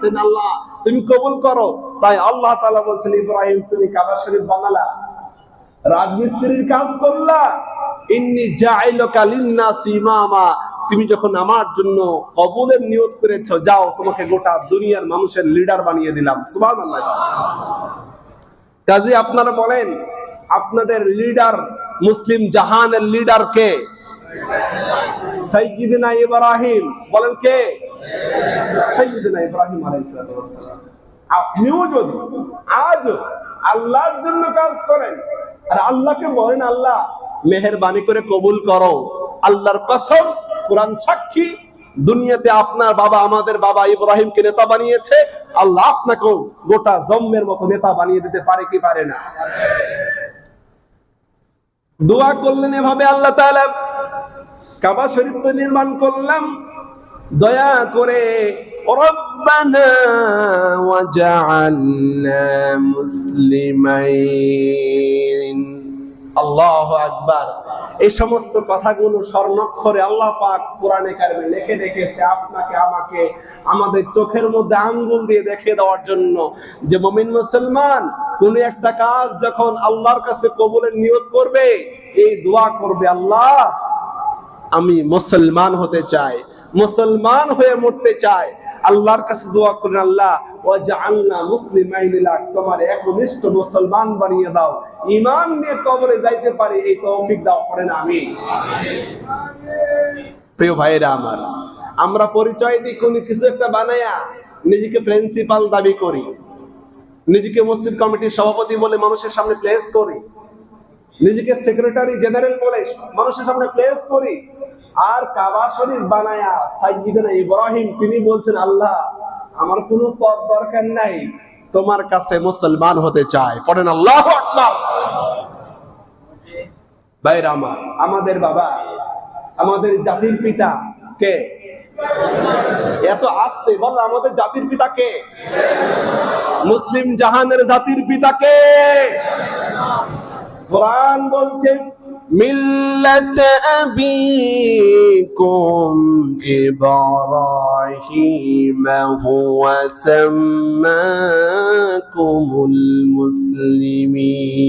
চেয়েছেন আল্লাহ, তুমি কবুল করো। তাই আল্লাহ তাআলা বলছেন, ইব্রাহিম, তুমি কাবা শরীফ বানালা, রাজমিস্ত্রির কাজ করলা। ইন্নি ইমামা। তুমি যখন আমার জন্য কবুলের নিয়ত করেছ, যাও, তোমাকে গোটা দুনিয়ার মানুষের লিডার বানিয়ে দিলাম। সুবহানাল্লাহ। কাজী, আপনারা বলেন, আপনাদের লিডার মুসলিম জাহানের লিডার কে? ইব্রাহিম। বলেন কে? ইব্রাহিম আপনিও যদি আজ আল্লাহর জন্য কাজ করেন, আর আল্লাহকে বলেন, আল্লাহ করে কবুল করো। আল্লাহর কসম, কোরআন সাক্ষী, দুনিয়াতে আপনার বাবা, আমাদের বাবা ইব্রাহিমকে নেতা বানিয়েছে। আল্লাহ আপনাকেও গোটা জম্মের মতো নেতা বানিয়ে দিতে পারে কি পারে না? দোয়া করলেন এভাবে আল্লাহ তাআলা কাবা শরীফ তো নির্মাণ করলাম। দয়া করে মুসলিমাইন। আল্লাহু আকবার। এই সমস্ত কথাগুলো স্বর্ণাক্ষরে আল্লাহ পাক কোরআনে কারিমে লিখে রেখেছে আপনাকে, আমাকে, আমাদের চোখের মধ্যে আঙ্গুল দিয়ে দেখিয়ে দেওয়ার জন্য যে মুমিন মুসলমান কোন একটা কাজ যখন আল্লাহর কাছে কবুলের নিয়ত করবে, এই দোয়া করবে আল্লাহ। আমি মুসলমান হতে চাই, মুসলমান হয়ে মরতে চাই। আল্লাহর কাছে দোয়া করেন, আল্লাহ, ওয়াজআলনা মুসলিমাইন, লাক তোমার একনিষ্ঠ মুসলমান বানিয়ে দাও। ঈমান নিয়ে কবরে যাইতে পারি, এই তৌফিক দাও। করেন আমি প্রিয় ভাইরা আমার, আমরা পরিচয় দিই কোন কিছু একটা বানায়া, নিজেকে প্রিন্সিপাল দাবি করি। নিজেকে মসজিদ কমিটির সভাপতি বলে মানুষের সামনে প্লেস করি। নিজেকে সেক্রেটারি জেনারেল বলে মানুষের সামনে প্লেস করি। আর কাবা শরীফ বানায়া সাইয়্যিদনা ইব্রাহিম, তিনি বলছেন, আল্লাহ, আমার কোনো পদ দরকার নাই। তোমার কাছে মুসলমান হতে চায় পড়েন, আল্লাহ আমাদের বাবা, আমাদের জাতির পিতা কে? এত আসতে বল, আমাদের জাতির পিতা কে? মুসলিম জাহানের জাতির পিতা কে? কোরআন বলছে মিল্লাত আবিকুম ইব্রাহিম হুয়া সাম্মাকুমুল মুসলিমিন।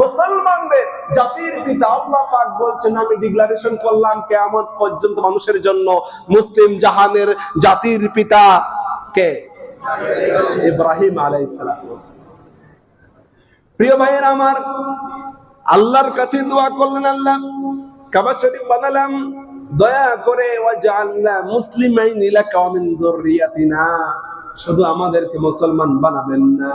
মুসলমানদের জাতির পিতা আল্লাহ পাক বলছেন, আমি ডিক্লারেশন করলাম কিয়ামত পর্যন্ত মানুষের জন্য মুসলিম জাহানের জাতির পিতা কে? ইব্রাহিম আলাইহিস সালাম। প্রিয় ভাইয়ের আমার আল্লাহর কাছে দোয়া করলেন, আল্লাহ কাবা শরীফ বানালাম। দয়া করে ওয়াজআলনা মুসলিমাইন লাকা মিন যুররিয়াতিনা। শুধু আমাদেরকে মুসলমান বানাবেন না।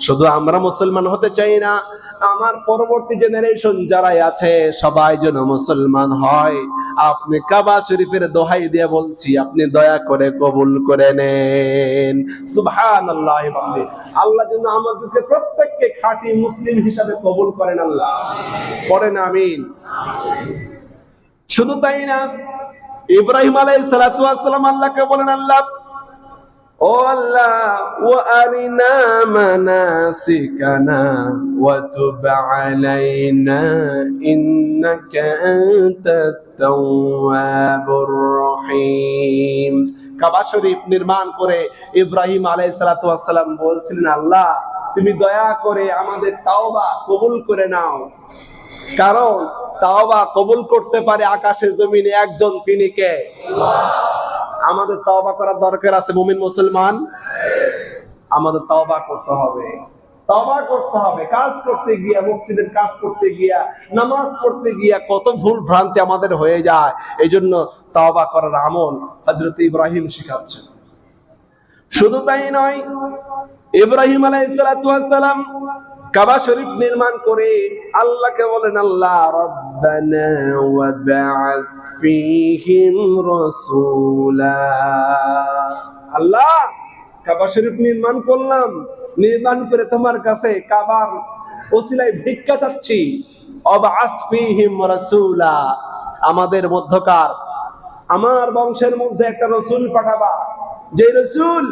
শুধু আমরা মুসলমান হতে চাই না। আমার পরবর্তী জেনারেশন যারাই আছে, সবাই যেন মুসলমান হয়। আপনি কাবা শরীফের দোহাই দিয়ে বলছি, আপনি দয়া করে কবুল করে নেন। সুবহানাল্লাহ বিহামদি আল্লাহ যেন আমাদেরকে প্রত্যেককে খাঁটি মুসলিম হিসাবে কবুল করেন, আল্লাহ। করেন আমিন। শুধু তাই না, ইব্রাহিম আলাইহিস সালাতু ওয়াস সালাম আল্লাহকে বলেন, আল্লাহ, ও আল্লাহ ও আরিনা মানাসিকানা। তুব আলাইনা ইন্নাকা আনতাত তাওয়াবুর রহিম কাবা শরীফ নির্মাণ করে ইব্রাহিম আলাইহিস সালাতু ওয়াস সালাম বলছিলেন, আল্লাহ, তুমি দয়া করে আমাদের তাওবা কবুল করে নাও। কারণ তাওবা কবুল করতে পারে আকাশে জমিনে একজন, তিনি কে? আমাদের তওবা করার দরকার আছে, মুমিন মুসলমান? আমাদের তওবা করতে হবে। তওবা করতে হবে কাজ করতে গিয়া মসজিদের কাজ করতে গিয়া নামাজ পড়তে গিয়া কত ভুল ভ্রান্তি আমাদের হয়ে যায় এই জন্য তওবা করার আমল হযরত ইব্রাহিম শিখাচ্ছেন। শুধু তাই নয় ইব্রাহিম আলাইহিস সালাতু কাবা শরীফ নির্মাণ করে আল্লাহকে বলেন আল্লাহ রব্বানা ওয়া বা'আথ ফীহিম রাসূলা। আল্লাহ কাবা শরীফ নির্মাণ করলাম। নির্মাণ করে তোমার কাছে কাবার ওসিলায় ভিক্ষা চাচ্ছি। আমাদের মধ্যকার, আমার বংশের মধ্যে একটা রসুল পাঠাবা। যে রসুল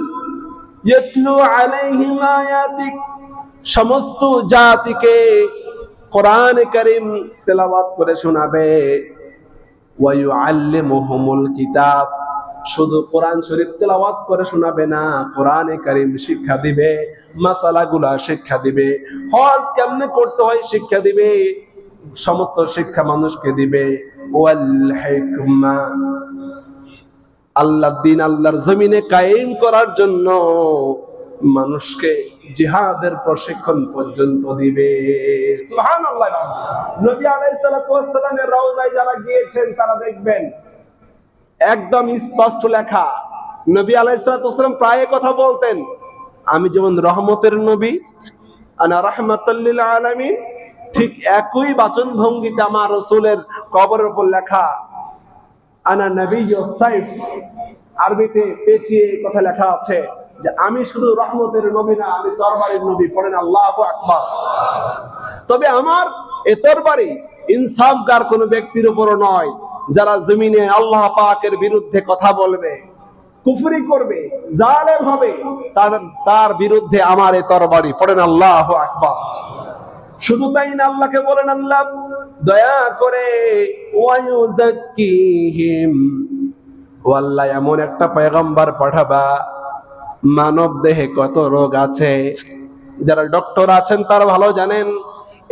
সমস্ত জাতিকে কোরআন করিম তেলাওয়াত করে শোনাবে। ওয়ায়ুআল্লিমুহুমুল কিতাব। শুধু কোরআন শরীফ তেলাওয়াত করে শোনাবে না, কোরআনে কারিম শিক্ষা দিবে, মাসালাগুলা শিক্ষা দিবে, হজ কেমনে করতে হয় শিক্ষা দিবে, সমস্ত শিক্ষা মানুষকে দিবে। আল্লাহ দিন আল্লাহর জমিনে কায়েম করার জন্য মানুষকে জিহাদের প্রশিক্ষণ পর্যন্ত দিবে। সুবহানাল্লাহ, নবী আলাইহিস সালাতু রওজায় যারা গিয়েছেন তারা দেখবেন একদম স্পষ্ট লেখা। নবী ওয়াস প্রায় কথা বলতেন, আমি যেমন রহমতের নবী, আনা রাহমাতাল লিল আলামিন, ঠিক একই বাচন ভঙ্গিতে আমার রসুলের কবরের উপর লেখা, আনা নবী সাইফ, আরবিতে পেঁচিয়ে কথা লেখা আছে যে, আমি শুধু রহমতের নবী না, আমি তরবারির নবী। পড়েন আল্লাহ আকবার। তবে আমার এ তরবারি ইনসাফগার কোন ব্যক্তির উপরও নয়। যারা জমিনে আল্লাহ পাকের বিরুদ্ধে কথা বলবে, কুফরি করবে, জালেম হবে, তার বিরুদ্ধে আমার এ তরবারি। পড়েন আল্লাহ আকবার। শুধু তাই না, আল্লাহকে বলেন, আল্লাহ, দয়া করে আল্লাহ, এমন একটা পয়গম্বর পাঠাবা, মানব দেহে কত রোগ আছে। যারা ডক্টর আছেন, তারা ভালো জানেন,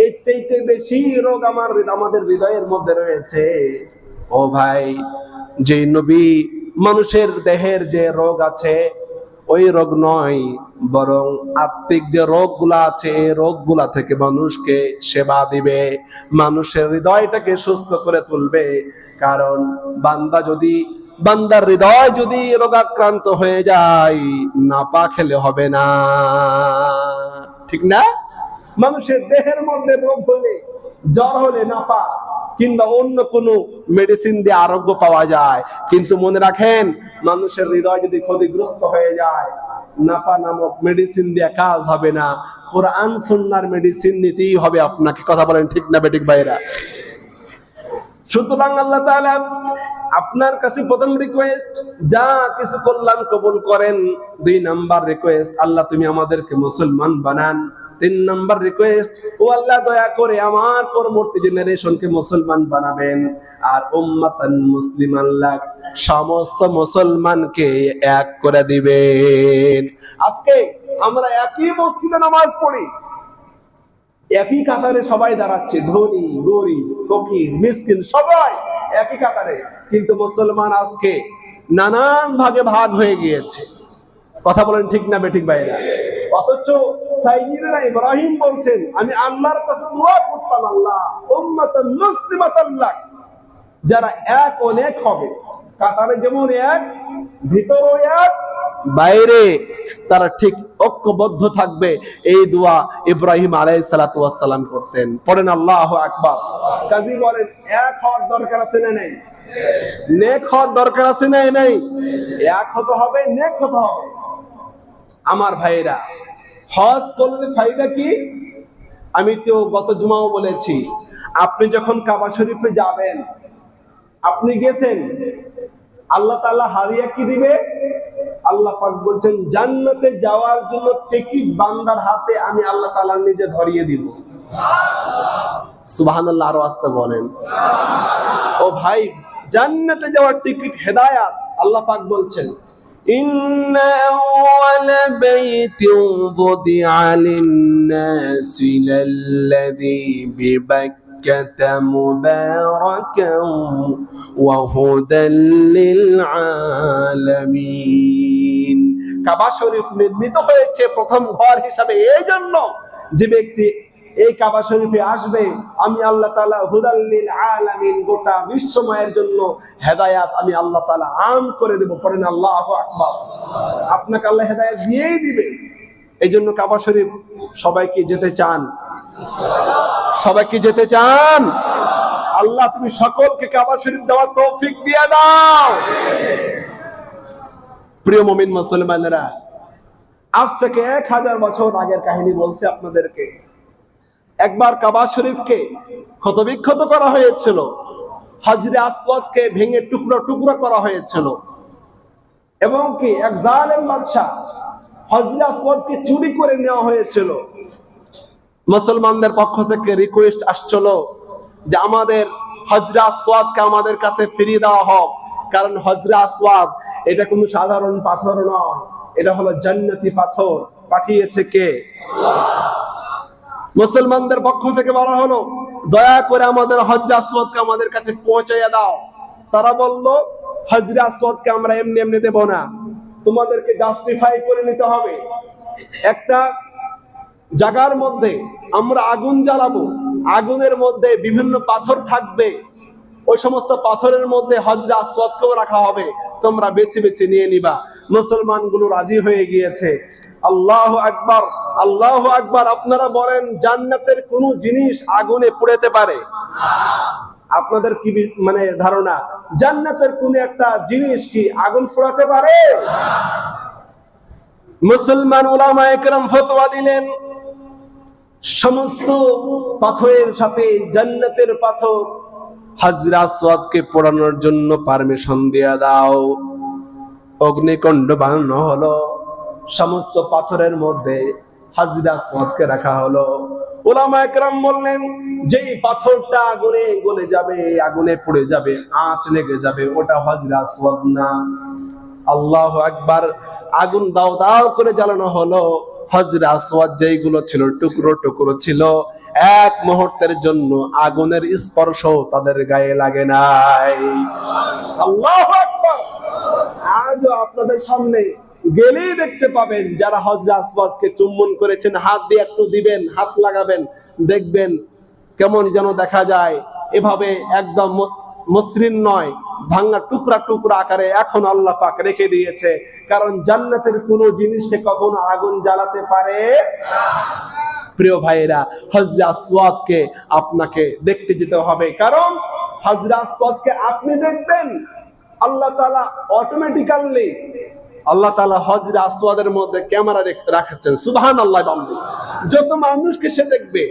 এর চাইতে বেশি রোগ আমার, আমাদের হৃদয়ের মধ্যে রয়েছে। ও ভাই যে নবী মানুষের দেহের যে রোগ আছে, ওই রোগ নয়, বরং আত্মিক যে রোগগুলা আছে, এই রোগগুলা থেকে মানুষকে সেবা দিবে, মানুষের হৃদয়টাকে সুস্থ করে তুলবে। কারণ বান্দা যদি, বান্দার হৃদয় যদি রোগাক্রান্ত হয়ে যায়, নাপা খেলে হবে না। ঠিক না? মানুষের দেহের মধ্যে রোগ হলে, জ্বর হলে নাপা। কিংবা অন্য কোনো মেডিসিন দিয়ে আরোগ্য পাওয়া যায়। কিন্তু মনে রাখেন, মানুষের হৃদয় যদি ক্ষতিগ্রস্ত হয়ে যায়, নাপা নামক মেডিসিন দিয়ে কাজ হবে না। কোরআন, সুন্নার মেডিসিন নিতেই হবে আপনাকে। কথা বলেন ঠিক না বেটিক ভাইরা সুতরাং আল্লাহ আপনার কাছে প্রথম রিকোয়েস্ট যা কিছু করলাম কবুল করেন, দুই নাম্বার রিকোয়েস্ট আল্লাহ তুমি আমাদেরকে মুসলমান বানান। তিন নাম্বার রিকোয়েস্ট ও আল্লাহ, দয়া করে আমার পরবর্তী জেনারেশনকে মুসলমান বানাবেন। আর উম্মাতান মুসলিম আল্লাহ সমস্ত মুসলমানকে এক করে দিবেন। আজকে আমরা একই মসজিদে নামাজ পড়ি। একই কাতারে সবাই দাঁড়াচ্ছে, ধনী, গরিব, ফকির, মিসকিন, সবাই একই কাতারে। কিন্তু মুসলমান আজকে নানান ভাগে ভাগ হয়ে গিয়েছে। কথা বলেন ঠিক না বেঠিক ভাইরা অথচ ইব্রাহিম বলছেন, আমি আল্লাহর কাছে দোয়া করতাম আল্লাহ, উম্মাতান যারা এক অনেক হবে, কাতারে যেমন এক, ভিতরও এক, বাইরে তারা ঠিক ঐক্যবদ্ধ থাকবে। এই দোয়া ইব্রাহিম আলাই সালাম করতেন। পড়েন আল্লাহ আকবার। কাজী বলেন, এক হওয়ার দরকার আছে না নেই? নেক হওয়ার দরকার আছে না নেই? এক হতে হবে, নেক হতে হবে। আমার ভাইরা হজ করলে ফায়দা কি? আমি তো গত জুমাও বলেছি, আপনি যখন কাবা শরীফে যাবেন, আপনি গেছেন, আল্লাহ তাআলা হারিয়া কি দিবে? আল্লাহ পাক বলছেন, জান্নাতে যাওয়ার জন্য টিকিট বান্দার হাতে আমি আল্লাহ তাআলা নিজে ধরিয়ে দিব। সুবহানাল্লাহ আরও আসতে বলেন। ও ভাই, জান্নাতে যাওয়ার টিকিট হেদায়াত, আল্লাহ পাক বলছেন। إن أول بيت وضع للناس للذي ببكة مباركا وهدى للعالمين কাবা শরীফ নির্মিত হয়েছে প্রথম ঘর হিসাবে এই জন্য যে ব্যক্তি এই কাবা শরীফে আসবে, আমি আল্লাহ তাআলা হুদাল্লিল আলামিন গোটা বিশ্বময়ের জন্য হেদায়াত আমি আল্লাহ তালা আম করে দেব, পড়েন আল্লাহ আকবার। আপনাকে আল্লাহ হেদায়াত দিয়েই দিবে। এই জন্য কাবা শরীফ সবাইকে যেতে চান? সবাইকে যেতে চান? আল্লাহ তুমি সকলকে কাবা শরীফ যাওয়ার তৌফিক দিয়ে দাও। প্রিয় মমিন মুসলমানেরা, আজ থেকে এক হাজার বছর আগের কাহিনী বলছে আপনাদেরকে। একবার কাবা শরীফকে ক্ষতবিক্ষত করা হয়েছিল। হজরে আসওয়াদকে ভেঙে টুকরো টুকরো করা হয়েছিল। এবং কি এক জালেম বাদশাহ হজরে আসওয়াদকে চুরি করে নেওয়া হয়েছিল। মুসলমানদের পক্ষ থেকে রিকোয়েস্ট আসছিল যে আমাদের হজরে আসওয়াদকে আমাদের কাছে ফিরিয়ে দেওয়া হোক। কারণ হজরা আসওয়াদ এটা কোনো সাধারণ পাথর নয়, এটা হলো জান্নাতি পাথর। পাঠিয়েছে কে? মুসলমানদের পক্ষ থেকে বলা হলো, দয়া করে আমাদের হজরা আসওয়াদকে আমাদের কাছে পৌঁছাইয়া দাও। তারা বলল, হজরা আসওয়াদকে আমরা এমনি এমনি দেব না। তোমাদেরকে জাস্টিফাই করে নিতে হবে। একটা জায়গার মধ্যে আমরা আগুন জ্বালাবো। আগুনের মধ্যে বিভিন্ন পাথর থাকবে। ওই সমস্ত পাথরের মধ্যে হজরা আসওয়াদকেও রাখা হবে। তোমরা বেছে বেছে নিয়ে নিবা। মুসলমানগুলো রাজি হয়ে গিয়েছে। আল্লাহ আকবার আল্লাহ আকবার, আপনারা বলেন জান্নাতের কোন জিনিস আগুনে পুড়েতে পারে? আপনাদের কি মানে ধারণা? জান্নাতের কোন একটা জিনিস কি আগুন পোড়াতে পারে? মুসলমান উলামা একরাম ফতোয়া দিলেন, সমস্ত পাথরের সাথে জান্নাতের পাথর হাজরা আসওয়াদকে পোড়ানোর জন্য পারমিশন দেয়া দাও। অগ্নিকণ্ড বানানো হলো। সমস্ত পাথরের মধ্যে হাজরা আসওয়াদকে রাখা হলো। ওলামা একরাম বললেন, যেই পাথরটা আগুনে গলে যাবে আগুনে পুড়ে যাবে, আঁচ লেগে যাবে, ওটা হাজরা আসওয়াদ না। আল্লাহ একবার আগুন দাও দাও করে জ্বালানো হলো। হজরা আসওয়াদ যেইগুলো ছিল, টুকরো টুকরো ছিল, এক মুহূর্তের জন্য আগুনের স্পর্শ তাদের গায়ে লাগে নাই। আল্লাহ আকবার! আজও আপনাদের সামনে গেলেই দেখতে পাবেন যারা হজরা আসওয়াদকে চুম্বন করেছেন, হাত দিয়ে একটু দিবেন, হাত লাগাবেন, দেখবেন কেমন যেন দেখা যায়। এভাবে একদম মসৃণ নয় ভাঙ্গা টুকরা টুকরা আকারে এখন আল্লাহ পাক রেখে দিয়েছে। কারণ জান্নাতের কোন জিনিসকে কখনো আগুন জ্বালাতে পারে প্রিয় ভাইয়েরা, হজরা আসওয়াদকে আপনাকে দেখতে যেতে হবে। কারণ হজরা আসওয়াদকে আপনি দেখবেন, আল্লাহ তাআলা অটোমেটিক্যালি আল্লাহ তাআলা হজরা আসওয়াদের মধ্যে ক্যামেরা রাখছেন। সুবহান আল্লাহ যত মানুষকে সে দেখবে,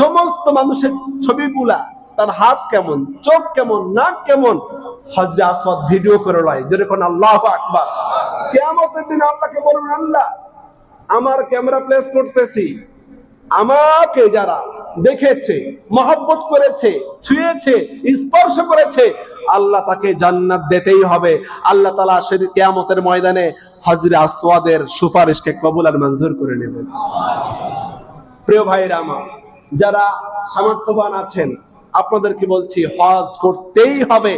সমস্ত মানুষের ছবিগুলা, তার হাত কেমন, চোখ কেমন, নাক কেমন হজরা আসওয়াদ ভিডিও করে লয় যেরকম আল্লাহ আকবার। কিয়ামতের দিন আল্লাহকে বলুন, আল্লাহ, আমার ক্যামেরা প্লেস করতেছি। আমাকে যারা দেখেছে, মহব্বত করেছে, ছুঁয়েছে, স্পর্শ করেছে। আল্লাহ তাকে জান্নাত দিতেই হবে। আল্লাহ তালা সেদিন কেয়ামতের ময়দানে হজরে আসওয়াদের সুপারিশকে কবুল আর মঞ্জুর করে নেবেন। প্রিয় ভাইরা আমার, যারা সামর্থ্যবান আছেন, আপনাদেরকে বলছি, হজ করতেই হবে।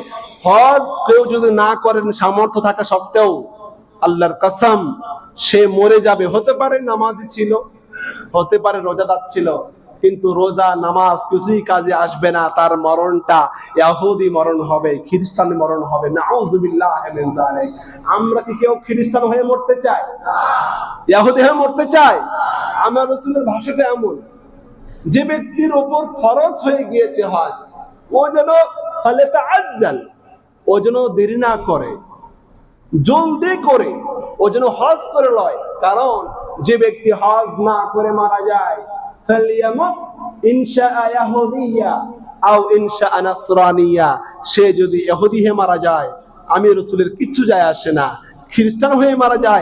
হজ কেউ যদি না করেন, সামর্থ্য থাকা সত্ত্বেও আল্লাহর কসম, সে মরে যাবে। হতে পারে নামাজি ছিল, হতে পারে রোজাদার ছিল কিন্তু রোজা, নামাজ কিছুই কাজে আসবে না। তার মরণটা ইয়াহুদি মরণ হবে, খ্রিস্টান মরণ হবে। নাউজুবিল্লাহ আমরা কি কেউ খ্রিস্টান হয়ে মরতে চাই? ইয়াহুদি হয়ে মরতে চাই? আমার রসুলের ভাষাটা এমন। যে ব্যক্তির ওপর ফরজ হয়ে গিয়েছে হজ, ও যেন ফলে আজ্জাল, ও যেন দেরি না করে, জলদি করে, ও যেন হজ করে লয়। কারণ যে ব্যক্তি হজ না করে মারা যায় ফালিয়ামুত ইনশা ইয়াহুদিয়া আও ইনশা নাসরানিয়া। সে যদি ইহুদি হয়ে মারা যায় আমি রসুলের কিচ্ছু যায় আসে না। খ্রিস্টান হয়ে মারা যায়